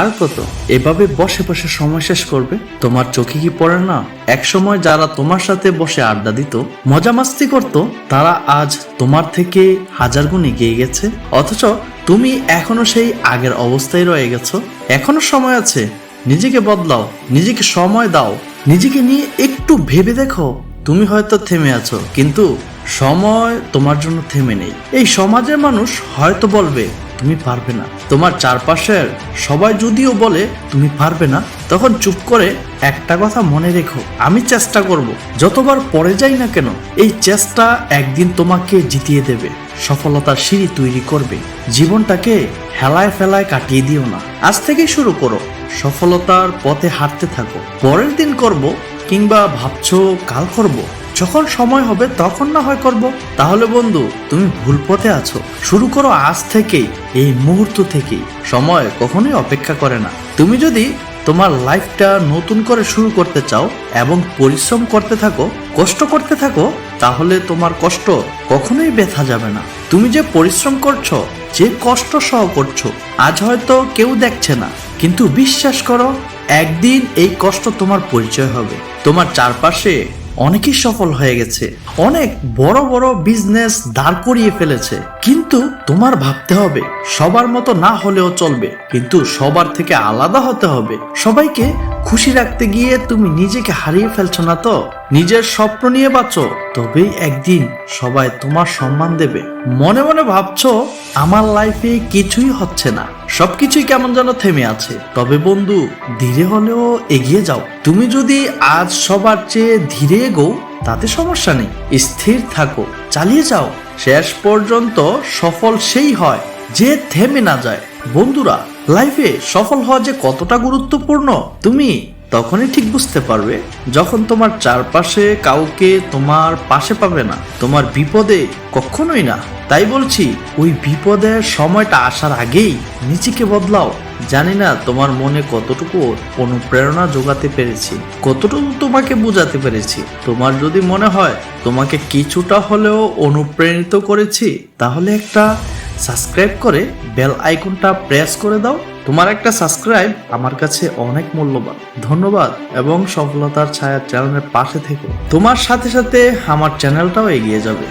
আর কত? এভাবে বসে বসে সময় শেষ করবে? তোমার চোখে কি পড়ে না? এক সময় যারা তোমার সাথে বসে আড্ডা দিত, মজা মাস্তি করত, তারা আজ তোমার থেকে হাজার গুণ এগিয়ে গেছে। অথচ তুমি এখনও সেই আগের অবস্থায় রয়ে গেছো। এখনও সময় আছে। নিজেকে বদলাও, নিজেকে সময় দাও, নিজেকে নিয়ে একটু ভেবে দেখো। তুমি হয়তো থেমে আছো, কিন্তু সময় তোমার জন্য থেমে নেই। এই সমাজের মানুষ হয়তো বলবে তুমি পারবে না। তোমার চারপাশের সবাই যদিও বলে তুমি পারবে না, তখন চুপ করে একটা কথা মনে রেখো, আমি চেষ্টা করব। যতবার পরে যাই না কেন, এই চেষ্টা একদিন তোমাকে জিতিয়ে দেবে, সফলতার সিঁড়ি তৈরি করবে। জীবনটাকে হেলায় ফেলায় কাটিয়ে দিও না। আজ থেকেই শুরু করো, সফলতার পথে হাঁটতে থাকো। পরের দিন করব কিংবা ভাবছ কাল করব? যখন সময় হবে তখন না হয় করব। তাহলে বন্ধু, তুমি ভুল পথে আছো। শুরু করো আজ থেকেই, এই মুহূর্ত থেকেই। সময় কখনোই অপেক্ষা করে না। তুমি যদি তোমার লাইফটা নতুন করে শুরু করতে চাও এবং পরিশ্রম করতে থাকো, কষ্ট করতে থাকো, তাহলে তোমার কষ্ট কখনোই ব্যথা যাবে না। তুমি যে পরিশ্রম করছ, যে কষ্ট সহ করছ, আজ হয়তো কেউ দেখছে না। কিন্তু বিশ্বাস করো, একদিন এই কষ্ট তোমার পরিচয় হবে। তোমার চারপাশে অনেকেই সফল হয়ে গেছে। অনেক বড় বড় বিজনেস দাঁড় করিয়ে ফেলেছে। কিন্তু তোমার ভাবতে হবে, সবার মতো না হলেও চলবে। কিন্তু সবার থেকে আলাদা হতে হবে। সবাইকে খুশি রাখতে গিয়ে তুমি নিজেকে হারিয়ে ফেলছো না তো? নিজের স্বপ্ন নিয়ে বাঁচো, তবেই একদিন সবাই তোমার সম্মান দেবে। মনে মনে ভাবছ, আমার লাইফে কিছুই হচ্ছে না। সবকিছুই কেমন যেন থেমে আছে। তবে বন্ধু, ধীরে হলেও এগিয়ে যাও। তুমি যদি আজ সবার চেয়ে ধীরে এগো, তাতে সমস্যা নেই। স্থির থাকো, চালিয়ে যাও। শেষ পর্যন্ত সফল সেই হয় যে থেমে না যায়। বন্ধুরা লাইফে সফল হওয়া যে কতটা গুরুত্বপূর্ণ, তুমি তখনই ঠিক বুঝতে পারবে যখন তোমার চারপাশে কাউকে তোমার পাশে পাবে না। তোমার বিপদে কখনোই না। তাই বলছি, ওই বিপদের সময়টা আসার আগেই নিজেকে বদলাও। জানি না তোমার মনে কতটুকু অনুপ্রেরণা যোগাতে পেরেছি, কতটুকু তোমাকে বোঝাতে পেরেছি। তোমার যদি মনে হয় তোমাকে কিছুটা হলেও অনুপ্রাণিত করেছি, তাহলে একটা সাবস্ক্রাইব করে বেল আইকনটা প্রেস করে দাও। তোমার একটা সাবস্ক্রাইব আমার কাছে অনেক মূল্যবান। ধন্যবাদ এবং সফলতার ছায়া চ্যানেলের পাশে থেকো। তোমার সাথে সাথে আমার চ্যানেলটাও এগিয়ে যাবে।